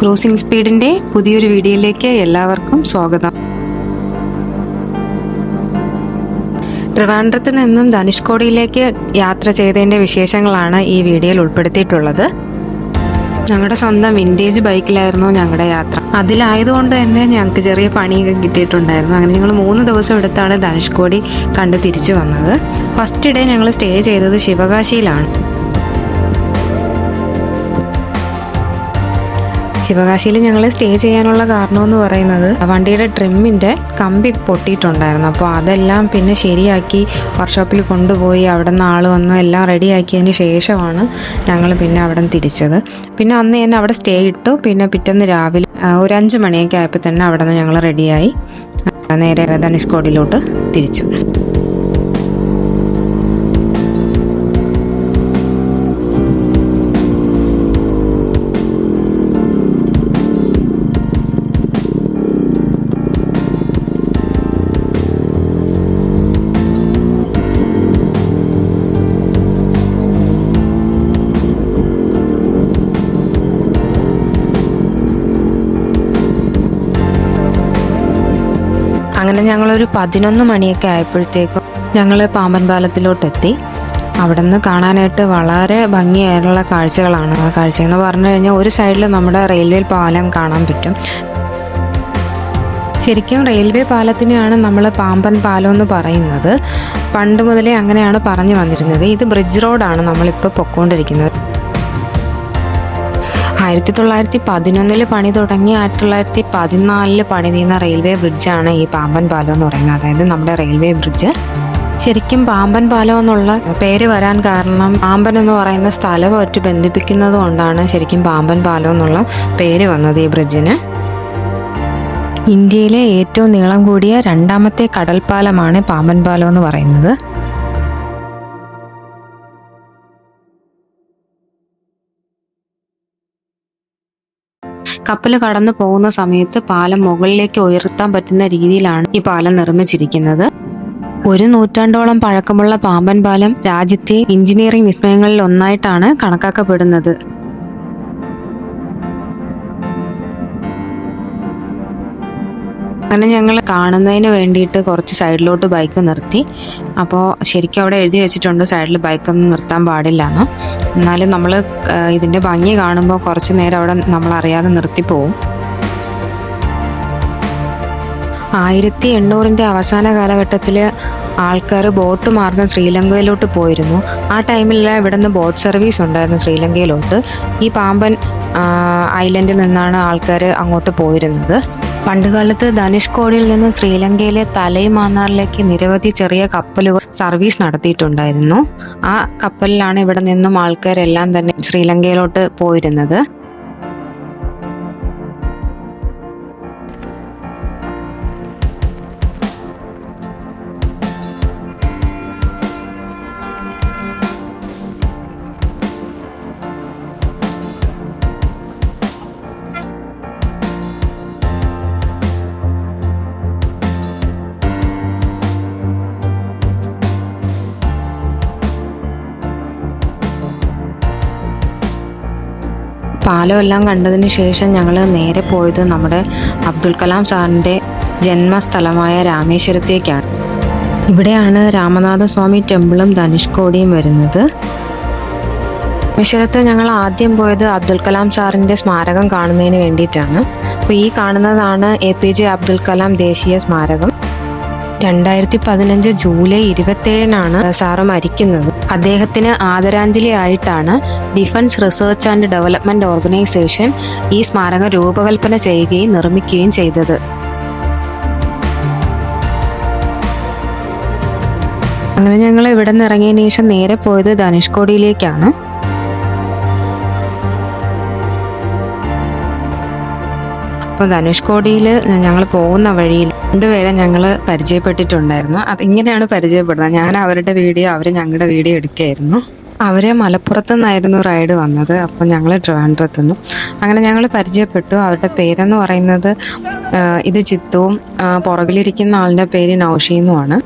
Cruising സ്പീഡിന്റെ പുതിയൊരു വീഡിയോയിലേക്ക് എല്ലാവർക്കും സ്വാഗതം. ട്രിവാൻഡ്രത്ത് നിന്നും ധനുഷ്കോടിയിലേക്ക് യാത്ര ചെയ്തതിന്റെ വിശേഷങ്ങളാണ് ഈ വീഡിയോയിൽ ഉൾപ്പെടുത്തിയിട്ടുള്ളത്. ഞങ്ങളുടെ സ്വന്തം വിന്റേജ് ബൈക്കിലായിരുന്നു ഞങ്ങളുടെ യാത്ര. അതിലായതുകൊണ്ട് തന്നെ ഞങ്ങൾക്ക് ചെറിയ പണിയൊക്കെ കിട്ടിയിട്ടുണ്ടായിരുന്നു. അങ്ങനെ ഞങ്ങൾ മൂന്ന് ദിവസം എടുത്താണ് ധനുഷ്കോടി കണ്ട് തിരിച്ചു വന്നത്. ഫസ്റ്റ് ഡേ ഞങ്ങൾ സ്റ്റേ ചെയ്തത് ശിവകാശിയിലാണ്. ശിവകാശിയിൽ ഞങ്ങൾ സ്റ്റേ ചെയ്യാനുള്ള കാരണം എന്ന് പറയുന്നത് വണ്ടിയുടെ ട്രിമ്മിന്റെ കമ്പി പൊട്ടിയിട്ടുണ്ടായിരുന്നു. അപ്പോൾ അതെല്ലാം പിന്നെ ശരിയാക്കി വർക്ക്ഷോപ്പിൽ കൊണ്ടുപോയി അവിടെ നിന്ന് ആൾ വന്ന് എല്ലാം റെഡിയാക്കിയതിന് ശേഷമാണ് ഞങ്ങൾ പിന്നെ അവിടെ നിന്ന് തിരിച്ചത്. പിന്നെ അന്ന് തന്നെ അവിടെ സ്റ്റേ ഇട്ടു. പിന്നെ പിറ്റേന്ന് രാവിലെ ഒരു അഞ്ച് മണിയൊക്കെ ആയപ്പോൾ തന്നെ അവിടെ നിന്ന് ഞങ്ങൾ റെഡിയായി. നേരെ ധനുഷ്കോടിയിലോട്ട് തിരിച്ചു. അങ്ങനെ ഞങ്ങളൊരു പതിനൊന്ന് മണിയൊക്കെ ആയപ്പോഴത്തേക്കും ഞങ്ങൾ പാമ്പൻ പാലത്തിലോട്ടെത്തി അവിടെ നിന്ന് കാണാനായിട്ട് വളരെ ഭംഗിയായിട്ടുള്ള കാഴ്ചകളാണ്. ആ കാഴ്ച എന്ന് പറഞ്ഞു കഴിഞ്ഞാൽ ഒരു സൈഡിൽ നമ്മുടെ റെയിൽവേ പാലം കാണാൻ പറ്റും. ശരിക്കും റെയിൽവേ പാലത്തിനെയാണ് നമ്മൾ പാമ്പൻ പാലം എന്ന് പറയുന്നത്. പണ്ട് മുതലേ അങ്ങനെയാണ് പറഞ്ഞു വന്നിരുന്നത്. ഇത് ബ്രിഡ്ജ് റോഡാണ് നമ്മളിപ്പോൾ പൊക്കോണ്ടിരിക്കുന്നത്. ആയിരത്തി തൊള്ളായിരത്തി പതിനൊന്നിൽ പണി തുടങ്ങി ആയിരത്തി തൊള്ളായിരത്തി പതിനാലിൽ പണി നീന്ന റെയിൽവേ ബ്രിഡ്ജാണ് ഈ പാമ്പൻ പാലം എന്ന് പറയുന്നത്. അതായത് നമ്മുടെ റെയിൽവേ ബ്രിഡ്ജ്. ശരിക്കും പാമ്പൻ പാലം എന്നുള്ള പേര് വരാൻ കാരണം പാമ്പൻ എന്ന് പറയുന്ന സ്ഥലമായിട്ട് ബന്ധിപ്പിക്കുന്നത് കൊണ്ടാണ് ശരിക്കും പാമ്പൻ പാലം എന്നുള്ള പേര് വന്നത് ഈ ബ്രിഡ്ജിന്. ഇന്ത്യയിലെ ഏറ്റവും നീളം കൂടിയ രണ്ടാമത്തെ കടൽപ്പാലമാണ് പാമ്പൻ പാലം എന്ന് പറയുന്നത്. കപ്പൽ കടന്നു പോകുന്ന സമയത്ത് പാലം മുകളിലേക്ക് ഉയർത്താൻ പറ്റുന്ന രീതിയിലാണ് ഈ പാലം നിർമ്മിച്ചിരിക്കുന്നത്. ഒരു നൂറ്റാണ്ടോളം പഴക്കമുള്ള പാമ്പൻ പാലം രാജ്യത്തെ എഞ്ചിനീയറിംഗ് വിസ്മയങ്ങളിൽ ഒന്നായിട്ടാണ് കണക്കാക്കപ്പെടുന്നത്. അങ്ങനെ ഞങ്ങൾ കാണുന്നതിന് വേണ്ടിയിട്ട് കുറച്ച് സൈഡിലോട്ട് ബൈക്ക് നിർത്തി. അപ്പോൾ ശരിക്കും അവിടെ എഴുതി വെച്ചിട്ടുണ്ട് സൈഡിൽ ബൈക്കൊന്നും നിർത്താൻ പാടില്ല എന്ന് എന്നാലും നമ്മൾ ഇതിന്റെ ഭംഗി കാണുമ്പോൾ കുറച്ച് നേരം അവിടെ നമ്മൾ അറിയാതെ നിർത്തിപ്പോവും ആയിരത്തി എണ്ണൂറിന്റെ അവസാന കാലഘട്ടത്തിൽ ആൾക്കാർ ബോട്ട് മാർഗം ശ്രീലങ്കയിലോട്ട് പോയിരുന്നു. ആ ടൈമിലെല്ലാം ഇവിടെ നിന്ന് ബോട്ട് സർവീസ് ഉണ്ടായിരുന്നു ശ്രീലങ്കയിലോട്ട്. ഈ പാമ്പൻ ഐലൻഡിൽ നിന്നാണ് ആൾക്കാർ അങ്ങോട്ട് പോയിരുന്നത്. പണ്ടുകാലത്ത് ധനുഷ്കോടിയിൽ നിന്ന് ശ്രീലങ്കയിലെ തലൈമാന്നാറിലേക്ക് നിരവധി ചെറിയ കപ്പലുകൾ സർവീസ് നടത്തിയിട്ടുണ്ടായിരുന്നു. ആ കപ്പലിലാണ് ഇവിടെ നിന്നും ആൾക്കാരെല്ലാം തന്നെ ശ്രീലങ്കയിലോട്ട് പോയിരുന്നത്. പാലം എല്ലാം കണ്ടതിന് ശേഷം ഞങ്ങൾ നേരെ പോയത് നമ്മുടെ അബ്ദുൽ കലാം സാറിന്റെ ജന്മസ്ഥലമായ രാമേശ്വരത്തേക്കാണ്. ഇവിടെയാണ് രാമനാഥ സ്വാമി ടെമ്പിളും ധനുഷ്കോടിയും വരുന്നത്. രാമേശ്വരത്ത് ഞങ്ങൾ ആദ്യം പോയത് അബ്ദുൽ കലാം സാറിന്റെ സ്മാരകം കാണുന്നതിന് വേണ്ടിയിട്ടാണ്. അപ്പോൾ ഈ കാണുന്നതാണ് A P J Abdul Kalam ദേശീയ സ്മാരകം. രണ്ടായിരത്തി പതിനഞ്ച് ജൂലൈ ഇരുപത്തേഴിനാണ് സാറ് മരിക്കുന്നത്. അദ്ദേഹത്തിന് ആദരാഞ്ജലി ആയിട്ടാണ് defence research and development organisation ഈ സ്മാരകം രൂപകൽപ്പന ചെയ്യുകയും നിർമ്മിക്കുകയും ചെയ്തത്. അങ്ങനെ ഞങ്ങൾ ഇവിടെ നിന്ന് ഇറങ്ങിയതിന് ശേഷം നേരെ പോയത് ധനുഷ്കോടിയിലേക്കാണ്. അപ്പോൾ ധനുഷ്കോടിയിൽ ഞങ്ങൾ പോകുന്ന വഴിയിൽ രണ്ടുപേരെ ഞങ്ങൾ പരിചയപ്പെട്ടിട്ടുണ്ടായിരുന്നു. അത് ഇങ്ങനെയാണ് പരിചയപ്പെടുന്നത്. ഞാൻ അവരുടെ വീഡിയോ അവർ ഞങ്ങളുടെ വീഡിയോ എടുക്കുകയായിരുന്നു. അവരെ മലപ്പുറത്തു നിന്നായിരുന്നു റൈഡ് വന്നത്. അപ്പോൾ ഞങ്ങൾ ട്രിവാൻഡ്രത്തു നിന്നും അങ്ങനെ ഞങ്ങൾ പരിചയപ്പെട്ടു. അവരുടെ പേരെന്ന് പറയുന്നത് ഇത് ചിത്തുവും പുറകിലിരിക്കുന്ന ആളിന്റെ പേര് നൗഷീന്നുമാണ്.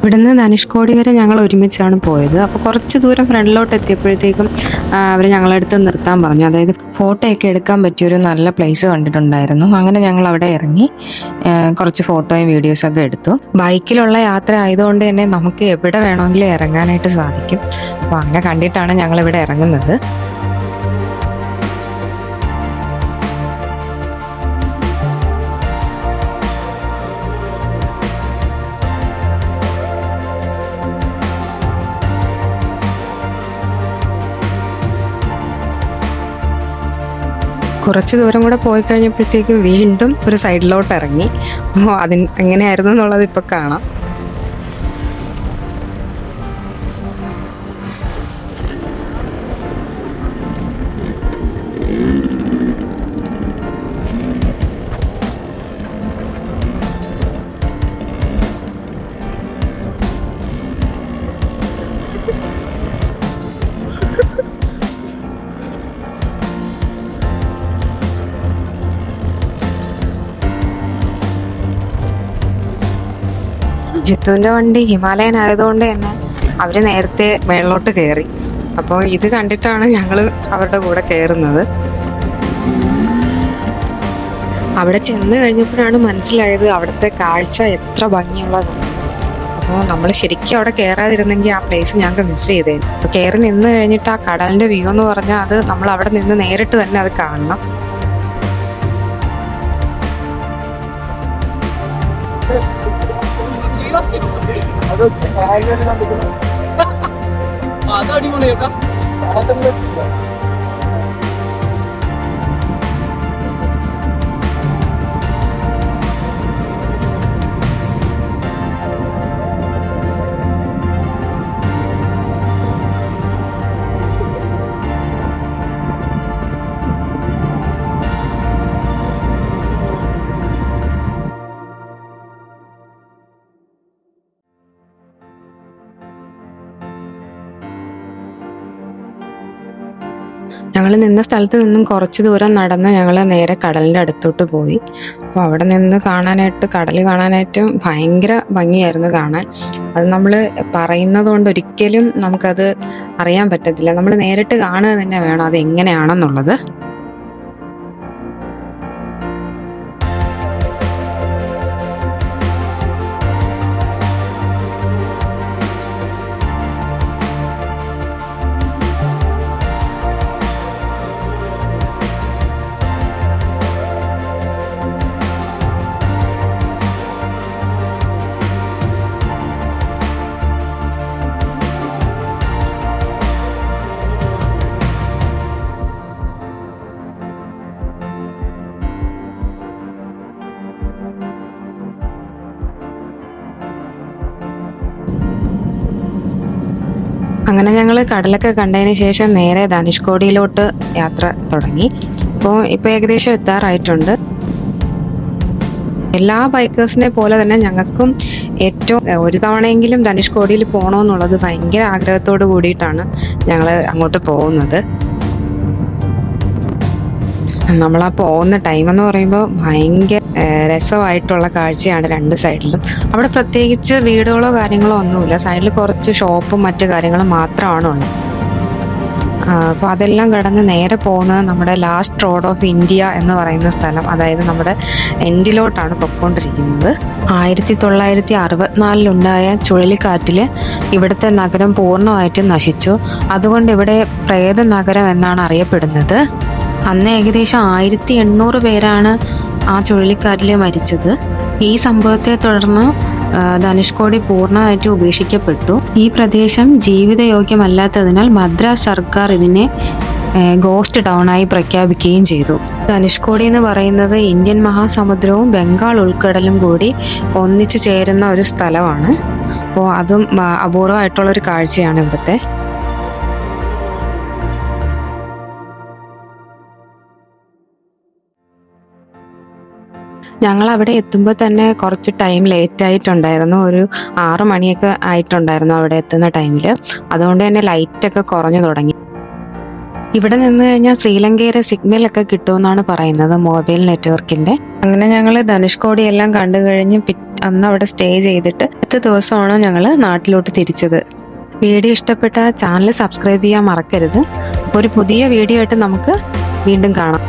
ഇവിടുന്ന് ധനുഷ്കോടി വരെ ഞങ്ങൾ ഒരുമിച്ചാണ് പോയത്. അപ്പോൾ കുറച്ച് ദൂരം ഫ്രണ്ടിലോട്ട് എത്തിയപ്പോഴത്തേക്കും അവർ ഞങ്ങളടുത്ത് നിർത്താൻ പറഞ്ഞു. അതായത് ഫോട്ടോ ഒക്കെ എടുക്കാൻ പറ്റിയൊരു നല്ല പ്ലേസ് കണ്ടിട്ടുണ്ടായിരുന്നു. അങ്ങനെ ഞങ്ങൾ അവിടെ ഇറങ്ങി കുറച്ച് ഫോട്ടോയും വീഡിയോസൊക്കെ എടുത്തു. ബൈക്കിലുള്ള യാത്ര ആയതുകൊണ്ട് തന്നെ നമുക്ക് എവിടെ വേണമെങ്കിലും ഇറങ്ങാനായിട്ട് സാധിക്കും. അപ്പോൾ അങ്ങനെ കണ്ടിട്ടാണ് ഞങ്ങൾ ഇവിടെ ഇറങ്ങുന്നത്. കുറച്ച് ദൂരം കൂടെ പോയി കഴിഞ്ഞപ്പോഴത്തേക്കും വീണ്ടും ഒരു സൈഡിലോട്ട് ഇറങ്ങി. അപ്പോൾ അതിന് എങ്ങനെയായിരുന്നു എന്നുള്ളത് ഇപ്പോൾ കാണാം. ജിത്തുവിന്റെ വണ്ടി ഹിമാലയൻ ആയതുകൊണ്ട് തന്നെ അവർ നേരത്തെ മേളിലോട്ട് കയറി അപ്പോൾ ഇത് കണ്ടിട്ടാണ് ഞങ്ങൾ അവരുടെ കൂടെ കയറുന്നത് അവിടെ ചെന്ന് കഴിഞ്ഞപ്പോഴാണ് മനസ്സിലായത് അവിടുത്തെ കാഴ്ച എത്ര ഭംഗിയുള്ളതാണ് അപ്പോൾ നമ്മൾ ശരിക്കും അവിടെ കയറാതിരുന്നെങ്കിൽ ആ പ്ലേസ് ഞങ്ങൾക്ക് മിസ് ചെയ്തേ അപ്പോൾ കയറി നിന്ന് കഴിഞ്ഞിട്ട് ആ കടലിന്റെ വ്യൂ എന്ന് പറഞ്ഞാൽ അത് നമ്മൾ അവിടെ നിന്ന് നേരിട്ട് തന്നെ അത് കാണണം. അത് അടിപൊളി കേട്ടോ ഞങ്ങൾ നിന്ന സ്ഥലത്ത് നിന്നും കുറച്ച് ദൂരം നടന്ന് ഞങ്ങൾ നേരെ കടലിന്റെ അടുത്തോട്ട് പോയി. അപ്പോൾ അവിടെ നിന്ന് കാണാനായിട്ട് കടൽ കാണാനായിട്ട് ഭയങ്കര ഭംഗിയായിരുന്നു കാണാൻ. അത് നമ്മൾ പറയുന്നത് കൊണ്ട് ഒരിക്കലും നമുക്കത് അറിയാൻ പറ്റത്തില്ല. നമ്മൾ നേരിട്ട് കാണുക തന്നെ വേണം. അത് എങ്ങനെയാണെന്നുള്ളത് ഞങ്ങൾ കടലൊക്കെ കണ്ടതിന് ശേഷം നേരെ ധനുഷ്കോടിയിലോട്ട് യാത്ര തുടങ്ങി. അപ്പോൾ ഇപ്പൊ ഏകദേശം എത്താറായിട്ടുണ്ട്. എല്ലാ ബൈക്കേഴ്സിനെ പോലെ തന്നെ ഞങ്ങൾക്കും ഏറ്റവും ഒരു തവണയെങ്കിലും ധനുഷ്കോടിയിൽ പോകണമെന്നുള്ളത് ഭയങ്കര ആഗ്രഹത്തോട് കൂടിയിട്ടാണ് ഞങ്ങൾ അങ്ങോട്ട് പോകുന്നത്. നമ്മൾ ആ പോകുന്ന ടൈം എന്ന് പറയുമ്പോൾ ഭയങ്കര രസമായിട്ടുള്ള കാഴ്ചയാണ് രണ്ട് സൈഡിലും അവിടെ പ്രത്യേകിച്ച് വീടുകളോ കാര്യങ്ങളോ ഒന്നുമില്ല. സൈഡിൽ കുറച്ച് ഷോപ്പും മറ്റു കാര്യങ്ങളും മാത്രമാണ് ഉള്ളത്. അപ്പോൾ അതെല്ലാം കടന്ന് നേരെ പോകുന്നത് നമ്മുടെ ലാസ്റ്റ് റോഡ് ഓഫ് ഇന്ത്യ എന്ന് പറയുന്ന സ്ഥലം. അതായത് നമ്മുടെ എൻഡിലോട്ടാണ് പൊയ്ക്കൊണ്ടിരിക്കുന്നത്. ആയിരത്തി തൊള്ളായിരത്തി അറുപത്തിനാലിലുണ്ടായ ചുഴലിക്കാറ്റിൽ ഇവിടുത്തെ നഗരം പൂർണമായിട്ടും നശിച്ചു. അതുകൊണ്ട് ഇവിടെ പ്രേത നഗരം എന്നാണ് അറിയപ്പെടുന്നത്. അന്ന് ഏകദേശം ആയിരത്തി എണ്ണൂറ് പേരാണ് ആ ചുഴലിക്കാറ്റിൽ മരിച്ചത്. ഈ സംഭവത്തെ തുടർന്ന് ധനുഷ്കോടി പൂർണമായിട്ട് ഉപേക്ഷിക്കപ്പെട്ടു. ഈ പ്രദേശം ജീവിതയോഗ്യമല്ലാത്തതിനാൽ മദ്രാസ് സർക്കാർ ഇതിനെ ഗോസ്റ്റ് ടൗണായി പ്രഖ്യാപിക്കുകയും ചെയ്തു. ധനുഷ്കോടി എന്ന് പറയുന്നത് ഇന്ത്യൻ മഹാസമുദ്രവും ബംഗാൾ ഉൾക്കടലും കൂടി ഒന്നിച്ചു ചേരുന്ന ഒരു സ്ഥലമാണ്. അപ്പോൾ അതും അപൂർവമായിട്ടുള്ളൊരു കാഴ്ചയാണ് ഇവിടുത്തെ. ഞങ്ങൾ അവിടെ എത്തുമ്പോൾ തന്നെ കുറച്ച് ടൈം ലേറ്റ് ആയിട്ടുണ്ടായിരുന്നു. ഒരു ആറ് മണിയൊക്കെ ആയിട്ടുണ്ടായിരുന്നു അവിടെ എത്തുന്ന ടൈമിൽ അതുകൊണ്ട് തന്നെ ലൈറ്റൊക്കെ കുറഞ്ഞു തുടങ്ങി. ഇവിടെ നിന്ന് കഴിഞ്ഞാൽ ശ്രീലങ്കയിലെ സിഗ്നൽ ഒക്കെ കിട്ടുമെന്നാണ് പറയുന്നത് മൊബൈൽ നെറ്റ്വർക്കിന്റെ അങ്ങനെ ഞങ്ങൾ ധനുഷ്കോടി എല്ലാം കണ്ടു കഴിഞ്ഞ് അന്ന് അവിടെ സ്റ്റേ ചെയ്തിട്ട് അടുത്ത ദിവസമാണ് ഞങ്ങൾ നാട്ടിലോട്ട് തിരിച്ചത്. വീഡിയോ ഇഷ്ടപ്പെട്ട ചാനൽ സബ്സ്ക്രൈബ് ചെയ്യാൻ മറക്കരുത്. ഒരു പുതിയ വീഡിയോ ആയിട്ട് നമുക്ക് വീണ്ടും കാണാം.